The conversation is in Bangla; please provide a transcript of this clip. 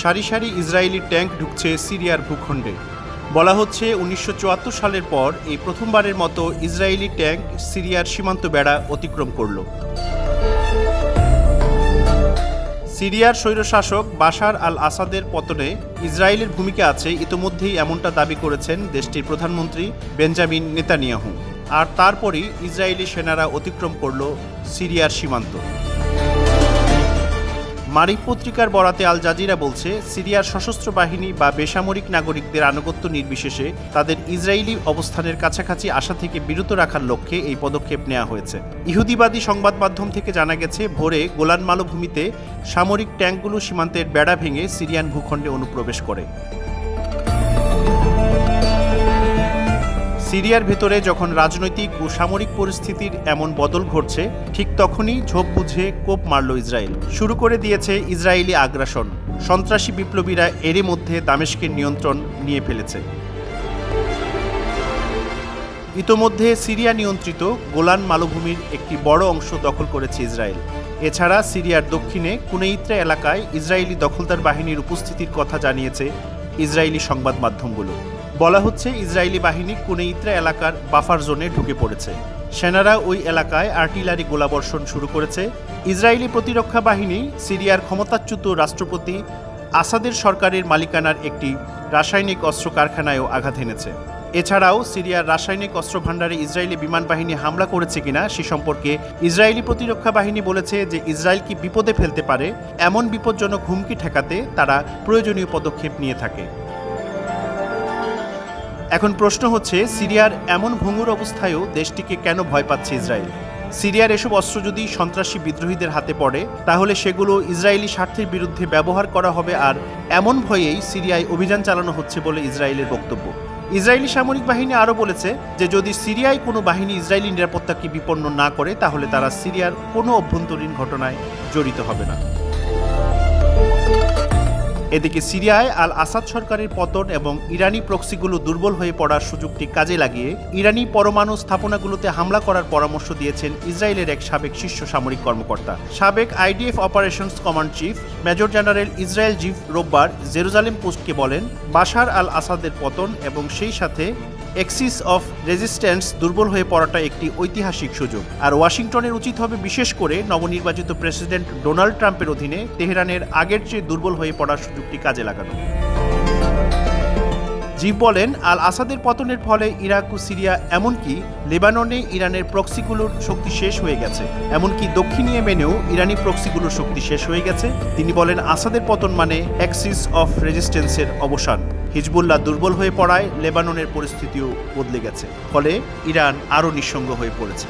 সারি সারি ইসরায়েলি ট্যাঙ্ক ঢুকছে সিরিয়ার ভূখণ্ডে। বলা হচ্ছে উনিশশো চুয়াত্তর সালের পর এই প্রথমবারের মতো ইসরায়েলি ট্যাঙ্ক সিরিয়ার সীমান্ত বেড়া অতিক্রম করল। সিরিয়ার স্বৈরশাসক বাশার আল আসাদের পতনে ইসরায়েলের ভূমিকা আছে ইতোমধ্যেই এমনটা দাবি করেছেন দেশটির প্রধানমন্ত্রী বেঞ্জামিন নেতানিয়াহু। আর তারপরই ইসরায়েলি সেনারা অতিক্রম করল সিরিয়ার সীমান্ত। মারিফ পত্রিকার বরাতে আল জাজিরা বলছে, সিরিয়ার সশস্ত্র বাহিনী বা বেসামরিক নাগরিকদের আনুগত্য নির্বিশেষে তাদের ইসরায়েলি অবস্থানের কাছাকাছি আসা থেকে বিরত রাখার লক্ষ্যে এই পদক্ষেপ নেওয়া হয়েছে। ইহুদিবাদী সংবাদ মাধ্যম থেকে জানা গেছে, ভোরে গোলান মালভূমিতে সামরিক ট্যাঙ্কগুলো সীমান্তের বেড়া ভেঙে সিরিয়ান ভূখণ্ডে অনুপ্রবেশ করে। সিরিয়ার ভেতরে যখন রাজনৈতিক ও সামরিক পরিস্থিতির এমন বদল ঘটছে, ঠিক তখনই ঝোপ বুঝে কোপ মারল ইসরায়েল। শুরু করে দিয়েছে ইসরায়েলি আগ্রাসন। সন্ত্রাসী বিপ্লবীরা এরই মধ্যে দামেশকের নিয়ন্ত্রণ নিয়ে ফেলেছে। ইতোমধ্যে সিরিয়া নিয়ন্ত্রিত গোলান মালভূমির একটি বড় অংশ দখল করেছে ইসরায়েল। এছাড়া সিরিয়ার দক্ষিণে কুনেইত্রা এলাকায় ইসরায়েলি দখলদার বাহিনীর উপস্থিতির কথা জানিয়েছে ইসরায়েলি সংবাদ মাধ্যমগুলো। বলা হচ্ছে ইসরায়েলি বাহিনী কুনেইত্রা এলাকার বাফার জোনে ঢুকে পড়েছে। সেনারা ওই এলাকায় আর্টিলারি গোলাবর্ষণ শুরু করেছে। ইসরায়েলি প্রতিরক্ষা বাহিনী সিরিয়ার ক্ষমতাচ্যুত রাষ্ট্রপতি আসাদের সরকারের মালিকানার একটি রাসায়নিক অস্ত্র কারখানায়ও আঘাত এনেছে। এছাড়াও সিরিয়ার রাসায়নিক অস্ত্র ভাণ্ডারে ইসরায়েলি বিমান বাহিনী হামলা করেছে কিনা সে সম্পর্কে ইসরায়েলি প্রতিরক্ষা বাহিনী বলেছে যে ইসরায়েল কি বিপদে ফেলতে পারে, এমন বিপজ্জনক হুমকি ঠেকাতে তারা প্রয়োজনীয় পদক্ষেপ নিয়ে থাকে। এখন প্রশ্ন হচ্ছে, সিরিয়ার এমন ভঙ্গুর অবস্থায়ও দেশটিকে কেন ভয় পাচ্ছে ইসরায়েল? সিরিয়ার এসব অস্ত্র যদি সন্ত্রাসী বিদ্রোহীদের হাতে পড়ে, তাহলে সেগুলো ইসরায়েলি স্বার্থের বিরুদ্ধে ব্যবহার করা হবে আর এমন ভয়েই সিরিয়ায় অভিযান চালানো হচ্ছে বলে ইসরায়েলের বক্তব্য। ইসরায়েলি সামরিক বাহিনী আরও বলেছে যে, যদি সিরিয়ায় কোনো বাহিনী ইসরায়েলি নিরাপত্তাকে বিপন্ন না করে, তাহলে তারা সিরিয়ার কোনো অভ্যন্তরীণ ঘটনায় জড়িত হবে না। এদিকে সিরিয়ায় আল আসাদ সরকারের পতন এবং ইরানি প্রক্সিগুলো দুর্বল হয়ে পড়ার সুযোগটি কাজে লাগিয়ে ইরানি পরমাণু স্থাপনাগুলোতে হামলা করার পরামর্শ দিয়েছেন ইসরায়েলের এক সাবেক শীর্ষ সামরিক কর্মকর্তা। সাবেক IDF operations command chief, major general Israel Ziv রোববার জেরুজালেম পোস্টকে বলেন, বাশার আল আসাদের পতন এবং সেই সাথে এক্সিস অফ রেজিস্ট্যান্স দুর্বল হয়ে পড়াটা একটি ঐতিহাসিক সুযোগ। আর ওয়াশিংটনের উচিত হবে বিশেষ করে নবনির্বাচিত প্রেসিডেন্ট ডোনাল্ড ট্রাম্পের অধীনে তেহরানের আগের চেয়ে দুর্বল হয়ে পড়ার সুযোগটি কাজে লাগানো। জিভ বলেন আল আসাদের পতনের ফলে ইরাক ও সিরিয়া এমনকি লেবাননে ইরানের প্রক্সিগুলোর শক্তি শেষ হয়ে গেছে। এমনকি দক্ষিণ ইয়েমেনেও ইরানি প্রক্সিগুলোর শক্তি শেষ হয়ে গেছে। তিনি বলেন, আসাদের পতন মানে অ্যাক্সিস অফ রেজিস্ট্যান্সের অবসান। হিজবুল্লাহ দুর্বল হয়ে পড়ায় লেবাননের পরিস্থিতিও বদলে গেছে। ফলে ইরান আরও নিঃসঙ্গ হয়ে পড়েছে।